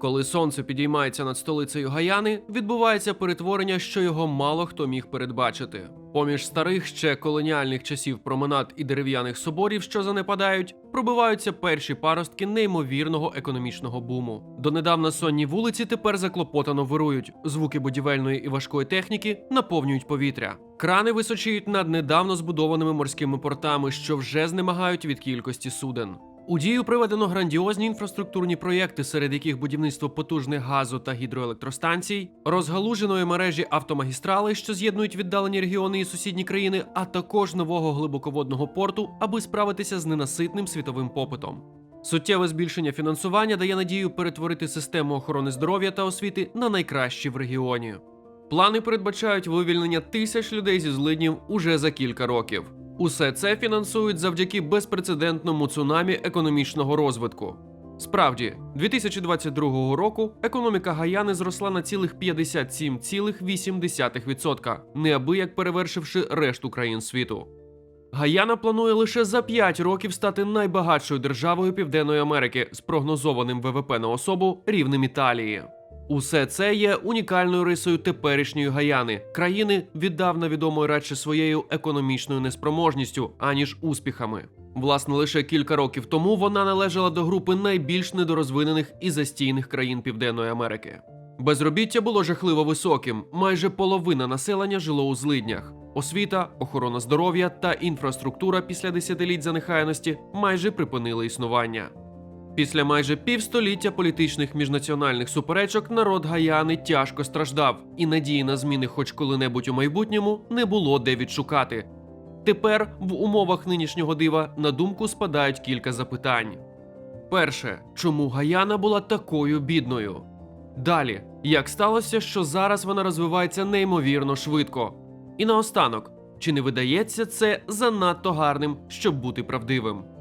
Коли сонце підіймається над столицею Гаяни, відбувається перетворення, що його мало хто міг передбачити. Поміж старих ще колоніальних часів променад і дерев'яних соборів, що занепадають, пробиваються перші паростки неймовірного економічного буму. Донедавна сонні вулиці тепер заклопотано вирують. Звуки будівельної і важкої техніки наповнюють повітря. Крани височіють над недавно збудованими морськими портами, що вже знемагають від кількості суден. У дію приведено грандіозні інфраструктурні проєкти, серед яких будівництво потужних газу та гідроелектростанцій, розгалуженої мережі автомагістралей, що з'єднують віддалені регіони і сусідні країни, а також нового глибоководного порту, аби справитися з ненаситним світовим попитом. Суттєве збільшення фінансування дає надію перетворити систему охорони здоров'я та освіти на найкращі в регіоні. Плани передбачають вивільнення тисяч людей зі злиднів уже за кілька років. Усе це фінансують завдяки безпрецедентному цунамі економічного розвитку. Справді, 2022 року економіка Гаяни зросла на цілих 57,8%, неабияк перевершивши решту країн світу. Гаяна планує лише за 5 років стати найбагатшою державою Південної Америки з прогнозованим ВВП на особу рівнем Італії. Усе це є унікальною рисою теперішньої Гаяни, країни віддавна відомої радше своєю економічною неспроможністю, аніж успіхами. Власне, лише кілька років тому вона належала до групи найбільш недорозвинених і застійних країн Південної Америки. Безробіття було жахливо високим. Майже половина населення жило у злиднях. Освіта, охорона здоров'я та інфраструктура після десятиліть занехаяності майже припинили існування. Після майже півстоліття політичних міжнаціональних суперечок народ Гаяни тяжко страждав, і надії на зміни, хоч коли-небудь у майбутньому, не було де відшукати. Тепер в умовах нинішнього дива на думку спадають кілька запитань. Перше, чому Гаяна була такою бідною? Далі, як сталося, що зараз вона розвивається неймовірно швидко? І наостанок, чи не видається це занадто гарним, щоб бути правдивим?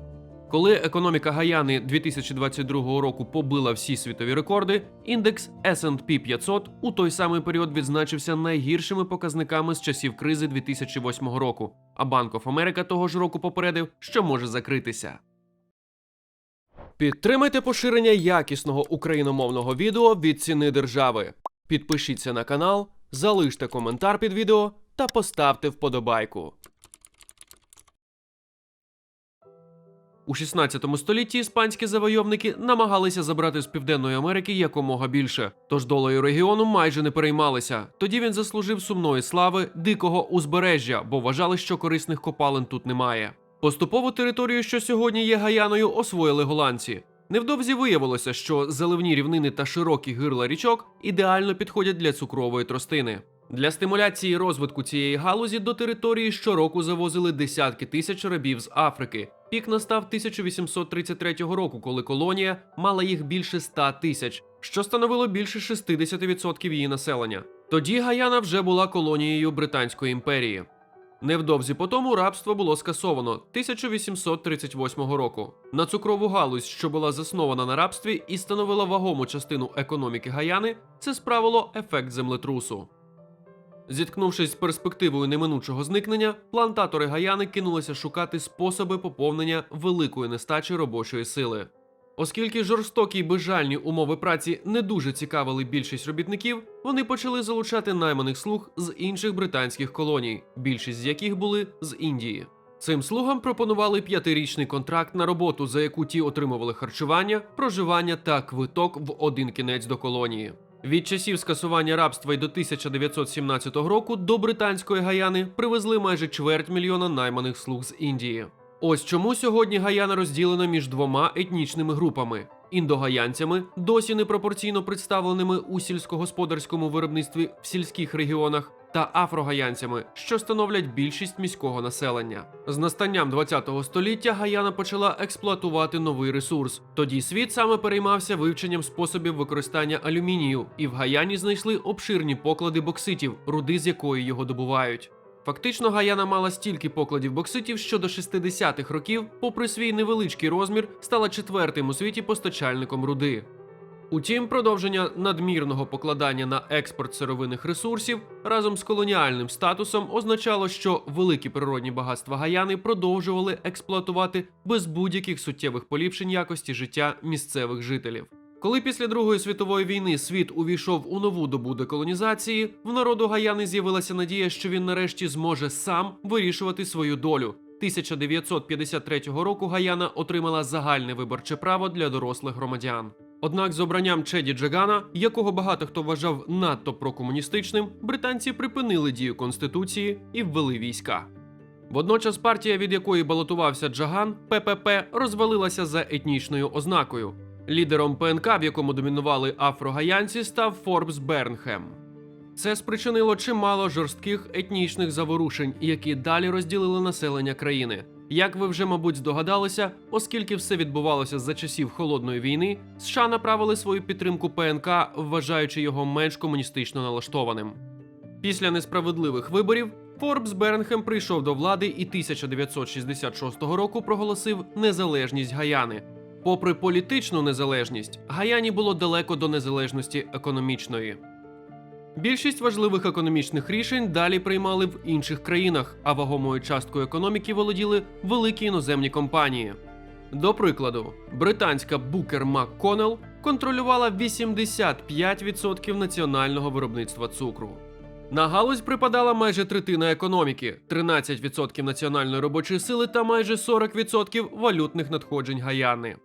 Коли економіка Гаяни 2022 року побила всі світові рекорди, індекс S&P 500 у той самий період відзначився найгіршими показниками з часів кризи 2008 року. А Bank of America того ж року попередив, що може закритися. Підтримайте поширення якісного україномовного відео від ціни держави. Підпишіться на канал, залиште коментар під відео та поставте вподобайку. У 16 столітті іспанські завойовники намагалися забрати з Південної Америки якомога більше, тож долею регіону майже не переймалися. Тоді він заслужив сумної слави дикого узбережжя, бо вважали, що корисних копалин тут немає. Поступову територію, що сьогодні є Гаяною, освоїли голландці. Невдовзі виявилося, що заливні рівнини та широкі гирла річок ідеально підходять для цукрової тростини. Для стимуляції розвитку цієї галузі до території щороку завозили десятки тисяч рабів з Африки. Пік настав 1833 року, коли колонія мала їх більше 100 тисяч, що становило більше 60% її населення. Тоді Гаяна вже була колонією Британської імперії. Невдовзі по тому рабство було скасовано 1838 року. На цукрову галузь, що була заснована на рабстві і становила вагому частину економіки Гаяни, це справило ефект землетрусу. Зіткнувшись з перспективою неминучого зникнення, плантатори Гаяни кинулися шукати способи поповнення великої нестачі робочої сили. Оскільки жорстокі й безжальні умови праці не дуже цікавили більшість робітників, вони почали залучати найманих слуг з інших британських колоній, більшість з яких були з Індії. Цим слугам пропонували п'ятирічний контракт на роботу, за яку ті отримували харчування, проживання та квиток в один кінець до колонії. Від часів скасування рабства й до 1917 року до британської Гаяни привезли майже чверть мільйона найманих слуг з Індії. Ось чому сьогодні Гаяна розділена між двома етнічними групами: індогаянцями, досі непропорційно представленими у сільськогосподарському виробництві в сільських регіонах, та афрогаянцями, що становлять більшість міського населення. З настанням 20 століття Гаяна почала експлуатувати новий ресурс. Тоді світ саме переймався вивченням способів використання алюмінію, і в Гаяні знайшли обширні поклади бокситів, руди з якої його добувають. Фактично, Гаяна мала стільки покладів бокситів, що до 60-х років, попри свій невеличкий розмір, стала четвертим у світі постачальником руди. Утім, продовження надмірного покладання на експорт сировинних ресурсів разом з колоніальним статусом означало, що великі природні багатства Гаяни продовжували експлуатувати без будь-яких суттєвих поліпшень якості життя місцевих жителів. Коли після Другої світової війни світ увійшов у нову добу деколонізації, в народу Гаяни з'явилася надія, що він нарешті зможе сам вирішувати свою долю. 1953 року Гаяна отримала загальне виборче право для дорослих громадян. Однак з обранням Чеді Джагана, якого багато хто вважав надто прокомуністичним, британці припинили дію конституції і ввели війська. Водночас партія, від якої балотувався Джаган, ППП, розвалилася за етнічною ознакою. Лідером ПНК, в якому домінували афрогаянці, став Форбс Бернхем. Це спричинило чимало жорстких етнічних заворушень, які далі розділили населення країни. Як ви вже, мабуть, здогадалися, оскільки все відбувалося за часів холодної війни, США направили свою підтримку ПНК, вважаючи його менш комуністично налаштованим. Після несправедливих виборів Форбс Бернхем прийшов до влади і 1966 року проголосив незалежність Гаяни. Попри політичну незалежність, Гаяні було далеко до незалежності економічної. Більшість важливих економічних рішень далі приймали в інших країнах, а вагомою часткою економіки володіли великі іноземні компанії. До прикладу, британська Booker McConnell контролювала 85% національного виробництва цукру. На галузь припадала майже третина економіки, 13% національної робочої сили та майже 40% валютних надходжень Гаяни.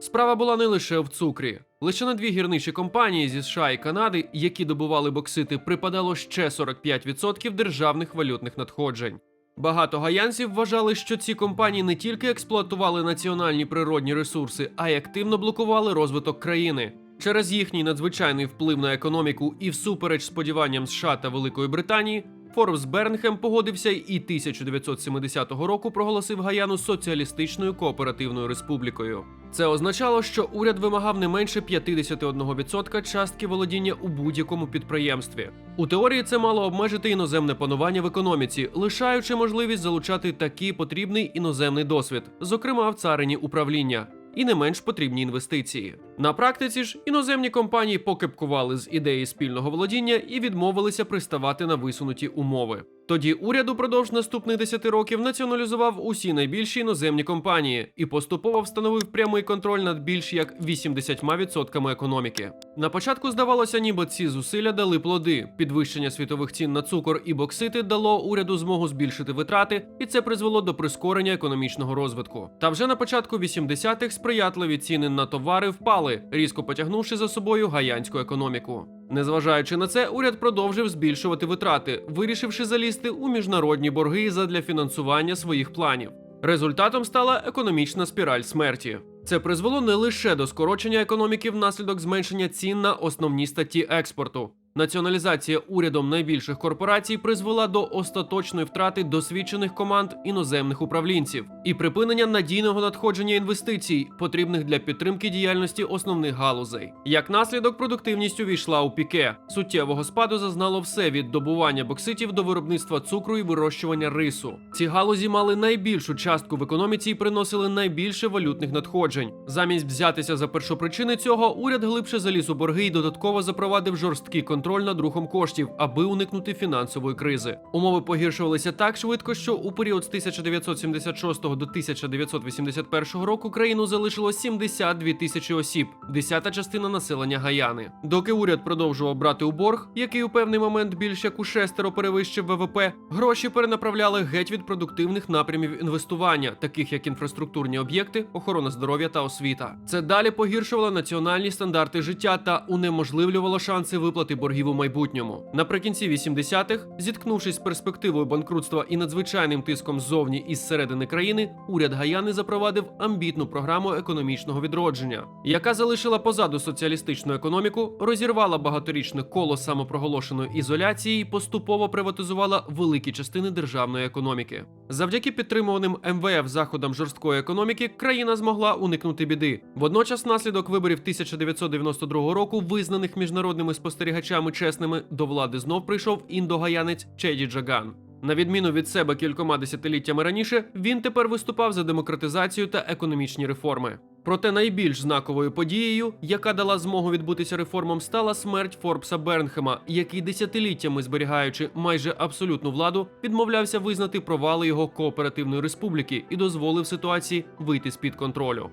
Справа була не лише в цукрі. Лише на дві гірничі компанії зі США і Канади, які добували боксити, припадало ще 45% державних валютних надходжень. Багато гаянців вважали, що ці компанії не тільки експлуатували національні природні ресурси, а й активно блокували розвиток країни. Через їхній надзвичайний вплив на економіку і всупереч сподіванням США та Великої Британії, Форбс Бернхем погодився і 1970 року проголосив Гаяну соціалістичною кооперативною республікою. Це означало, що уряд вимагав не менше 51% частки володіння у будь-якому підприємстві. У теорії це мало обмежити іноземне панування в економіці, лишаючи можливість залучати такий потрібний іноземний досвід, зокрема в царині управління. І не менш потрібні інвестиції. На практиці ж іноземні компанії покепкували з ідеї спільного володіння і відмовилися приставати на висунуті умови. Тоді уряд упродовж наступних 10 років націоналізував усі найбільші іноземні компанії і поступово встановив прямий контроль над більш як 80% економіки. На початку здавалося, ніби ці зусилля дали плоди. Підвищення світових цін на цукор і боксити дало уряду змогу збільшити витрати, і це призвело до прискорення економічного розвитку. Та вже на початку 80-х сприятливі ціни на товари впали, різко потягнувши за собою гаянську економіку. Незважаючи на це, уряд продовжив збільшувати витрати, вирішивши залізти у міжнародні борги задля фінансування своїх планів. Результатом стала економічна спіраль смерті. Це призвело не лише до скорочення економіки внаслідок зменшення цін на основні статті експорту. Націоналізація урядом найбільших корпорацій призвела до остаточної втрати досвідчених команд іноземних управлінців і припинення надійного надходження інвестицій, потрібних для підтримки діяльності основних галузей. Як наслідок, продуктивність увійшла у піке. Суттєвого спаду зазнало все від добування бокситів до виробництва цукру і вирощування рису. Ці галузі мали найбільшу частку в економіці і приносили найбільше валютних надходжень. Замість взятися за першопричини цього, уряд глибше заліз у борги і додатково запровадив жорсткий контроль над рухом коштів, аби уникнути фінансової кризи. Умови погіршувалися так швидко, що у період з 1976 до 1981 року країну залишило 72 тисячі осіб, десята частина населення Гаяни. Доки уряд продовжував брати у борг, який у певний момент більш як у шестеро перевищив ВВП, гроші перенаправляли геть від продуктивних напрямів інвестування, таких як інфраструктурні об'єкти, охорона здоров'я та освіта. Це далі погіршувало національні стандарти життя та унеможливлювало шанси виплати боргів у майбутньому. Наприкінці 80-х, зіткнувшись з перспективою банкрутства і надзвичайним тиском ззовні і зсередини країни, уряд Гаяни запровадив амбітну програму економічного відродження, яка залишила позаду соціалістичну економіку, розірвала багаторічне коло самопроголошеної ізоляції і поступово приватизувала великі частини державної економіки. Завдяки підтримуваним МВФ заходам жорсткої економіки, країна змогла уникнути біди. Водночас, наслідок виборів 1992 року, визнаних міжнародними спостерігачами чесними, до влади знов прийшов індогаянець Чеді Джаган. На відміну від себе кількома десятиліттями раніше, він тепер виступав за демократизацію та економічні реформи. Проте найбільш знаковою подією, яка дала змогу відбутися реформам, стала смерть Форбса Бернхема, який десятиліттями зберігаючи майже абсолютну владу, відмовлявся визнати провали його кооперативної республіки і дозволив ситуації вийти з під контролю.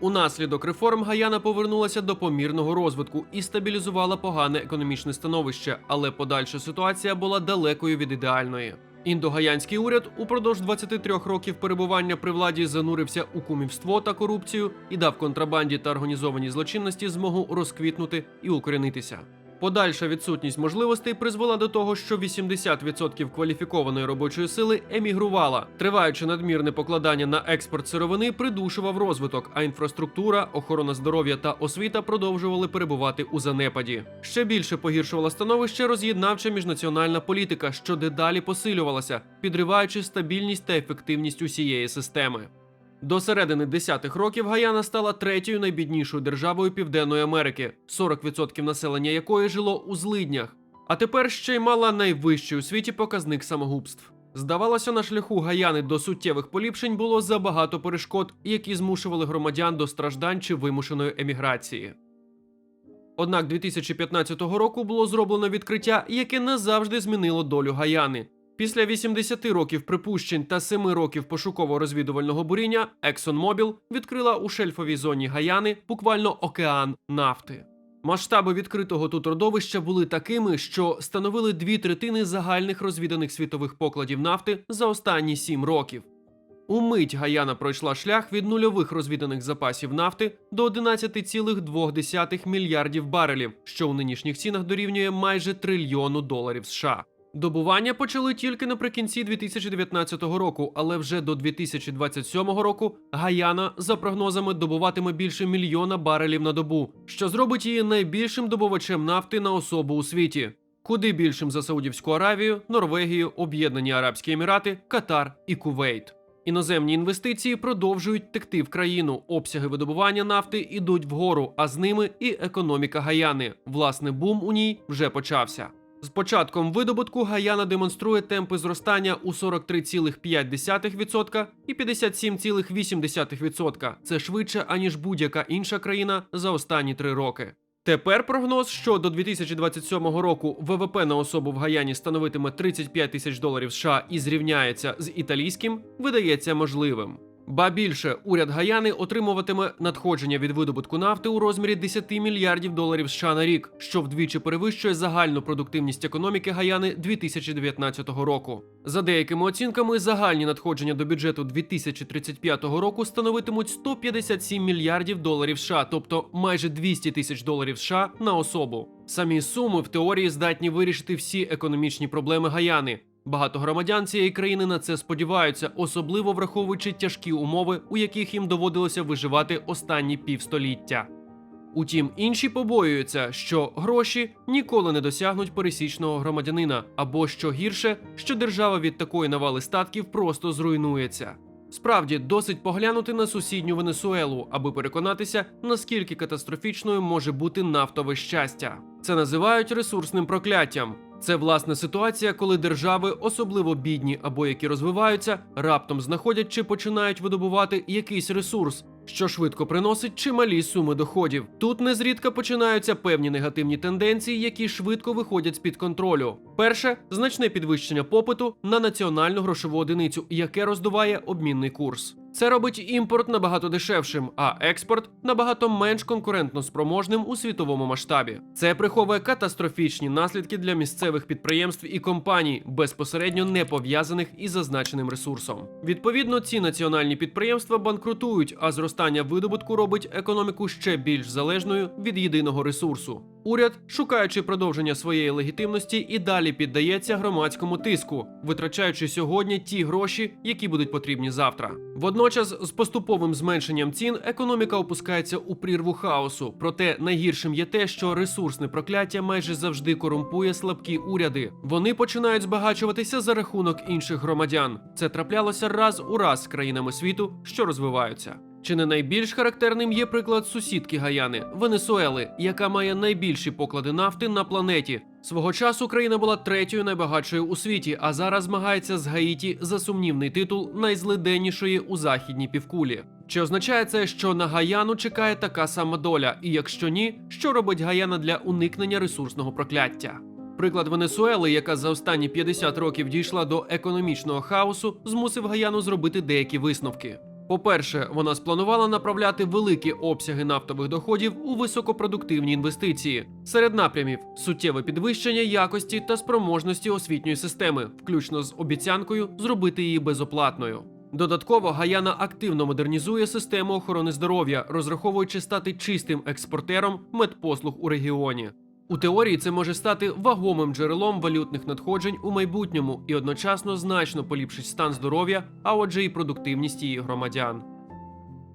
Унаслідок реформ Гаяна повернулася до помірного розвитку і стабілізувала погане економічне становище, але подальша ситуація була далекою від ідеальної. Індогаянський уряд упродовж 23 років перебування при владі занурився у кумівство та корупцію і дав контрабанді та організованій злочинності змогу розквітнути і укорінитися. Подальша відсутність можливостей призвела до того, що 80% кваліфікованої робочої сили емігрувала. Триваючи надмірне покладання на експорт сировини, придушував розвиток, а інфраструктура, охорона здоров'я та освіта продовжували перебувати у занепаді. Ще більше погіршувала становище роз'єднавча міжнаціональна політика, що дедалі посилювалася, підриваючи стабільність та ефективність усієї системи. До середини десятих років Гаяна стала третьою найбіднішою державою Південної Америки, 40% населення якої жило у злиднях. А тепер ще й мала найвищий у світі показник самогубств. Здавалося, на шляху Гаяни до суттєвих поліпшень було забагато перешкод, які змушували громадян до страждань чи вимушеної еміграції. Однак 2015 року було зроблено відкриття, яке назавжди змінило долю Гаяни. Після 80 років припущень та 7 років пошуково-розвідувального буріння ExxonMobil відкрила у шельфовій зоні Гаяни буквально океан нафти. Масштаби відкритого тут родовища були такими, що становили дві третини загальних розвіданих світових покладів нафти за останні 7 років. Умить Гаяна пройшла шлях від нульових розвіданих запасів нафти до 11,2 мільярдів барелів, що у нинішніх цінах дорівнює майже трильйону доларів США. Добування почали тільки наприкінці 2019 року, але вже до 2027 року Гаяна, за прогнозами, добуватиме більше мільйона барелів на добу, що зробить її найбільшим добувачем нафти на особу у світі. Куди більшим за Саудівську Аравію, Норвегію, Об'єднані Арабські Емірати, Катар і Кувейт. Іноземні інвестиції продовжують текти в країну. Обсяги видобування нафти ідуть вгору, а з ними і економіка Гаяни. Власне, бум у ній вже почався. З початком видобутку Гаяна демонструє темпи зростання у 43,5% і 57,8%. Це швидше аніж будь-яка інша країна за останні три роки. Тепер прогноз, що до 2027 року ВВП на особу в Гаяні становитиме 35 тисяч доларів США і зрівняється з італійським, видається можливим. Ба більше, уряд Гаяни отримуватиме надходження від видобутку нафти у розмірі 10 мільярдів доларів США на рік, що вдвічі перевищує загальну продуктивність економіки Гаяни 2019 року. За деякими оцінками, загальні надходження до бюджету 2035 року становитимуть 157 мільярдів доларів США, тобто майже 200 тисяч доларів США на особу. Самі суми в теорії здатні вирішити всі економічні проблеми Гаяни. Багато громадян цієї країни на це сподіваються, особливо враховуючи тяжкі умови, у яких їм доводилося виживати останні півстоліття. Утім, інші побоюються, що гроші ніколи не досягнуть пересічного громадянина, або що гірше, що держава від такої навали статків просто зруйнується. Справді досить поглянути на сусідню Венесуелу, аби переконатися, наскільки катастрофічною може бути нафтове щастя. Це називають ресурсним прокляттям. Це власне ситуація, коли держави, особливо бідні або які розвиваються, раптом знаходять чи починають видобувати якийсь ресурс, що швидко приносить чималі суми доходів. Тут незрідка починаються певні негативні тенденції, які швидко виходять з під контролю. Перше значне підвищення попиту на національну грошову одиницю, яке роздуває обмінний курс. Це робить імпорт набагато дешевшим, а експорт набагато менш конкурентно спроможним у світовому масштабі. Це приховує катастрофічні наслідки для місцевих підприємств і компаній, безпосередньо не пов'язаних із зазначеним ресурсом. Відповідно, ці національні підприємства банкрутують, а зростання видобутку робить економіку ще більш залежною від єдиного ресурсу. Уряд, шукаючи продовження своєї легітимності, і далі піддається громадському тиску, витрачаючи сьогодні ті гроші, які будуть потрібні завтра. Водночас, з поступовим зменшенням цін, економіка опускається у прірву хаосу. Проте найгіршим є те, що ресурсне прокляття майже завжди корумпує слабкі уряди. Вони починають збагачуватися за рахунок інших громадян. Це траплялося раз у раз країнами світу, що розвиваються. Чи не найбільш характерним є приклад сусідки Гаяни Венесуели, яка має найбільші поклади нафти на планеті. Свого часу країна була третьою найбагатшою у світі, а зараз змагається з Гаїті за сумнівний титул найзлиденнішої у західній півкулі. Чи означає це, що на Гаяну чекає така сама доля? І якщо ні, що робить Гаяна для уникнення ресурсного прокляття? Приклад Венесуели, яка за останні 50 років дійшла до економічного хаосу, змусив Гаяну зробити деякі висновки. По-перше, вона спланувала направляти великі обсяги нафтових доходів у високопродуктивні інвестиції. Серед напрямів суттєве підвищення якості та спроможності освітньої системи, включно з обіцянкою зробити її безоплатною. Додатково Гаяна активно модернізує систему охорони здоров'я, розраховуючи стати чистим експортером медпослуг у регіоні. У теорії це може стати вагомим джерелом валютних надходжень у майбутньому і одночасно значно поліпшить стан здоров'я, а отже, і продуктивність її громадян.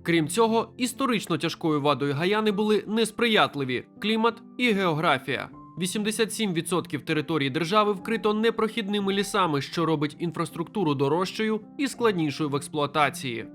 Крім цього, історично тяжкою вадою Гаяни були несприятливі клімат і географія. 87% території держави вкрито непрохідними лісами, що робить інфраструктуру дорожчою і складнішою в експлуатації.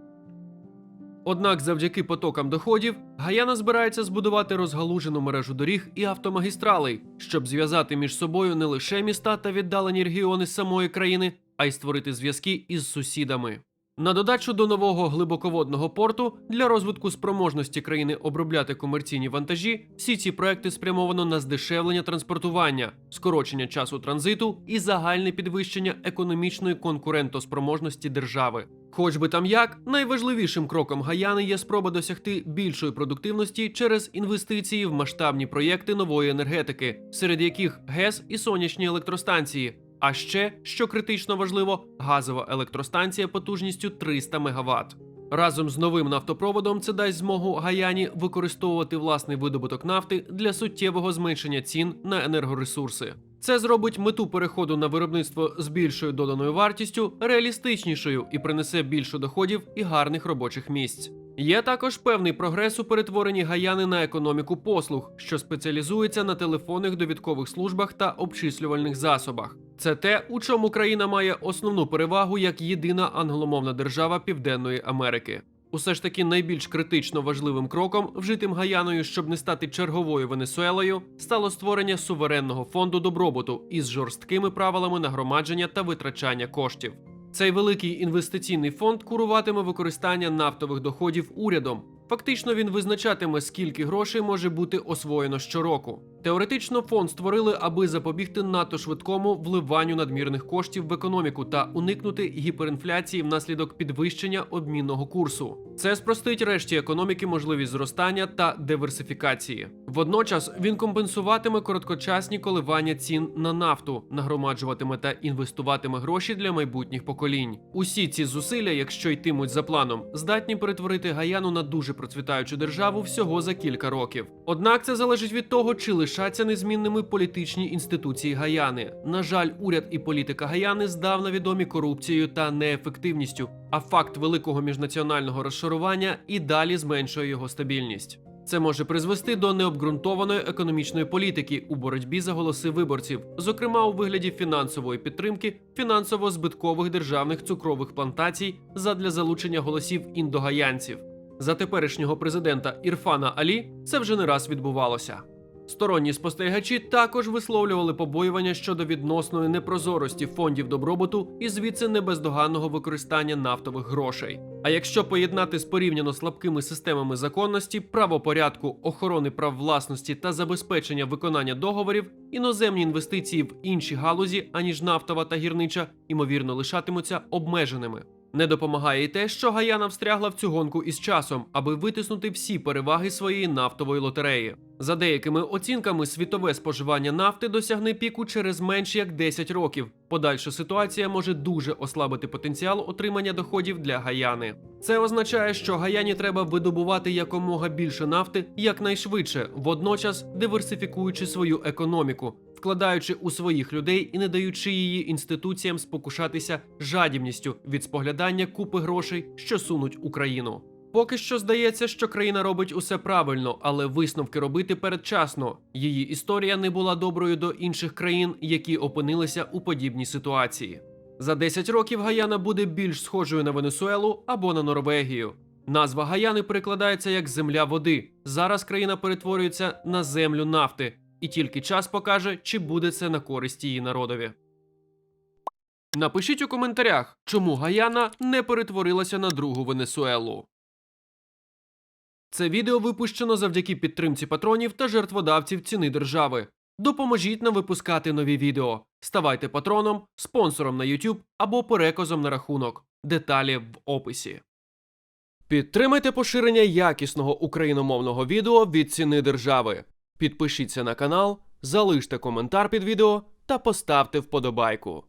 Однак, завдяки потокам доходів, Гаяна збирається збудувати розгалужену мережу доріг і автомагістралей, щоб зв'язати між собою не лише міста та віддалені регіони самої країни, а й створити зв'язки із сусідами. На додачу до нового глибоководного порту для розвитку спроможності країни обробляти комерційні вантажі, всі ці проекти спрямовано на здешевлення транспортування, скорочення часу транзиту і загальне підвищення економічної конкурентоспроможності держави. Хоч би там як, найважливішим кроком Гаяни є спроба досягти більшої продуктивності через інвестиції в масштабні проєкти нової енергетики, серед яких ГЕС і сонячні електростанції. А ще, що критично важливо, газова електростанція потужністю 300 МВт. Разом з новим нафтопроводом це дасть змогу Гаяні використовувати власний видобуток нафти для суттєвого зменшення цін на енергоресурси. Це зробить мету переходу на виробництво з більшою доданою вартістю реалістичнішою і принесе більше доходів і гарних робочих місць. Є також певний прогрес у перетворенні Гаяни на економіку послуг, що спеціалізується на телефонних довідкових службах та обчислювальних засобах. Це те, у чому країна має основну перевагу як єдина англомовна держава Південної Америки. Усе ж таки найбільш критично важливим кроком, вжитим Гаяною, щоб не стати черговою Венесуелою, стало створення суверенного фонду добробуту із жорсткими правилами нагромадження та витрачання коштів. Цей великий інвестиційний фонд куруватиме використання нафтових доходів урядом. Фактично він визначатиме, скільки грошей може бути освоєно щороку. Теоретично фонд створили, аби запобігти надто швидкому вливанню надмірних коштів в економіку та уникнути гіперінфляції внаслідок підвищення обмінного курсу. Це спростить решті економіки можливість зростання та диверсифікації. Водночас він компенсуватиме короткочасні коливання цін на нафту, нагромаджуватиме та інвестуватиме гроші для майбутніх поколінь. Усі ці зусилля, якщо йтимуть за планом, здатні перетворити Гаяну на дуже процвітаючу державу всього за кілька років. Однак це залежить від того, чи лишаться незмінними політичні інституції Гаяни. На жаль, уряд і політика Гаяни здавна відомі корупцією та неефективністю. А факт великого міжнаціонального розшарування і далі зменшує його стабільність. Це може призвести до необґрунтованої економічної політики у боротьбі за голоси виборців, зокрема у вигляді фінансової підтримки фінансово-збиткових державних цукрових плантацій задля залучення голосів індогаянців. За теперішнього президента Ірфана Алі це вже не раз відбувалося. Сторонні спостерігачі також висловлювали побоювання щодо відносної непрозорості фондів добробуту і звідси небездоганного використання нафтових грошей. А якщо поєднати з порівняно слабкими системами законності, правопорядку, охорони прав власності та забезпечення виконання договорів, іноземні інвестиції в інші галузі, аніж нафтова та гірнича, ймовірно лишатимуться обмеженими. Не допомагає й те, що Гаяна встрягла в цю гонку із часом, аби витиснути всі переваги своєї нафтової лотереї. За деякими оцінками, світове споживання нафти досягне піку через менш як 10 років. Подальша ситуація може дуже ослабити потенціал отримання доходів для Гаяни. Це означає, що Гаяні треба видобувати якомога більше нафти якнайшвидше, водночас диверсифікуючи свою економіку, вкладаючи у своїх людей і не даючи її інституціям спокушатися жадібністю від споглядання купи грошей, що сунуть Україну. Поки що здається, що країна робить усе правильно, але висновки робити передчасно. Її історія не була доброю до інших країн, які опинилися у подібній ситуації. За 10 років Гаяна буде більш схожою на Венесуелу або на Норвегію. Назва Гаяни перекладається як земля води. Зараз країна перетворюється на землю нафти, і тільки час покаже, чи буде це на користь її народові. Напишіть у коментарях, чому Гаяна не перетворилася на другу Венесуелу. Це відео випущено завдяки підтримці патронів та жертводавців ціни держави. Допоможіть нам випускати нові відео. Ставайте патроном, спонсором на YouTube або переказом на рахунок. Деталі в описі. Підтримайте поширення якісного україномовного відео від ціни держави. Підпишіться на канал, залиште коментар під відео та поставте вподобайку.